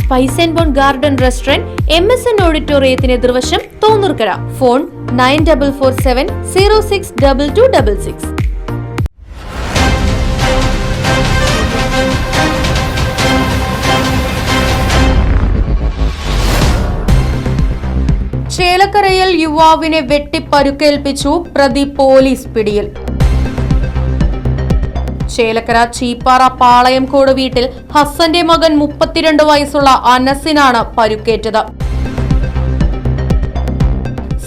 Spice and Bon Garden Restaurant M S N ഓഡിറ്റോറിയത്തിന് എതിർവശം Thonnurkkara. Phone nine double four seven zero six double two double six ചേലക്കരയിൽ യുവാവിനെ വെട്ടിപ്പരുക്കേൽപ്പിച്ചു പ്രതി police പിടിയിൽ. ചേലക്കര ചീപ്പാറ പാളയംകോട് വീട്ടിൽ ഹസന്റെ മകൻ മുപ്പത്തിരണ്ട് വയസ്സുള്ള അനസിനാണ് പരുക്കേറ്റത്.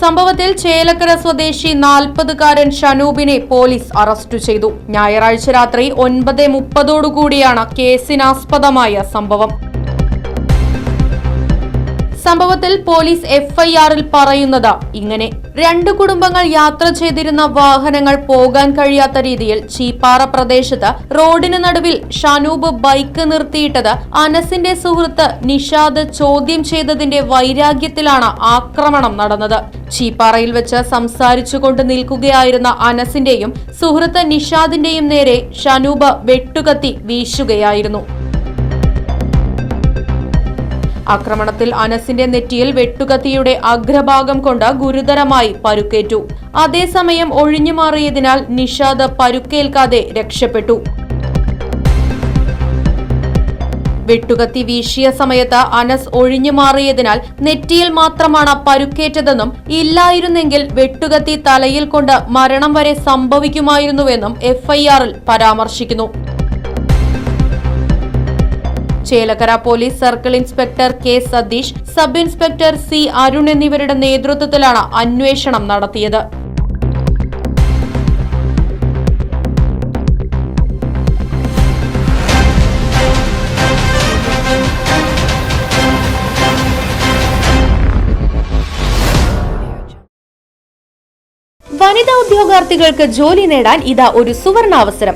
സംഭവത്തിൽ ചേലക്കര സ്വദേശി നാൽപ്പതുകാരൻ ഷനൂബിനെ പോലീസ് അറസ്റ്റ് ചെയ്തു. ഞായറാഴ്ച രാത്രി ഒൻപത് മുപ്പതോടുകൂടിയാണ് കേസിനാസ്പദമായ സംഭവം. സംഭവത്തിൽ പോലീസ് എഫ്ഐആറിൽ പറയുന്നത് ഇങ്ങനെ. രണ്ട് കുടുംബങ്ങൾ യാത്ര ചെയ്തിരുന്ന വാഹനങ്ങൾ പോകാൻ കഴിയാത്ത രീതിയിൽ ചീപ്പാറ പ്രദേശത്ത് റോഡിന് നടുവിൽ ഷനൂബ് ബൈക്ക് നിർത്തിയിട്ടത് അനസിന്റെ സുഹൃത്ത് നിഷാദ് ചോദ്യം ചെയ്തതിന്റെ വൈരാഗ്യത്തിലാണ് ആക്രമണം നടന്നത്. ചീപ്പാറയിൽ വെച്ച് സംസാരിച്ചുകൊണ്ട് നിൽക്കുകയായിരുന്ന അനസിന്റെയും സുഹൃത്ത് നിഷാദിന്റെയും നേരെ ഷനൂബ് വെട്ടുകത്തി വീശുകയായിരുന്നു. ആക്രമണത്തിൽ അനസിന്റെ നെറ്റിയിൽ വെട്ടുകത്തിയുടെ അഗ്രഭാഗം കൊണ്ട് ഗുരുതരമായി പരുക്കേറ്റു. അതേസമയം ഒഴിഞ്ഞുമാറിയതിനാൽ നിഷാദ് പരുക്കേൽക്കാതെ രക്ഷപ്പെട്ടു. വെട്ടുകത്തി വീശിയ സമയത്ത് അനസ് ഒഴിഞ്ഞു മാറിയതിനാൽ നെറ്റിയിൽ മാത്രമാണ് പരുക്കേറ്റതെന്നും ഇല്ലായിരുന്നെങ്കിൽ വെട്ടുകത്തി തലയിൽ കൊണ്ട് മരണം വരെ സംഭവിക്കുമായിരുന്നുവെന്നും എഫ്ഐആറിൽ പരാമർശിക്കുന്നു. Chelakkara police circle inspector K Satheesh sub inspector C Arun എന്നിവരുടെ നേതൃത്വത്തിലാണ് അന്വേഷണം നടത്തിയത്. വനിതാ ഉദ്യോഗാർത്ഥികൾക്ക് ജോലി നേടാൻ ഇതാ ഒരു സുവർണാവസരം.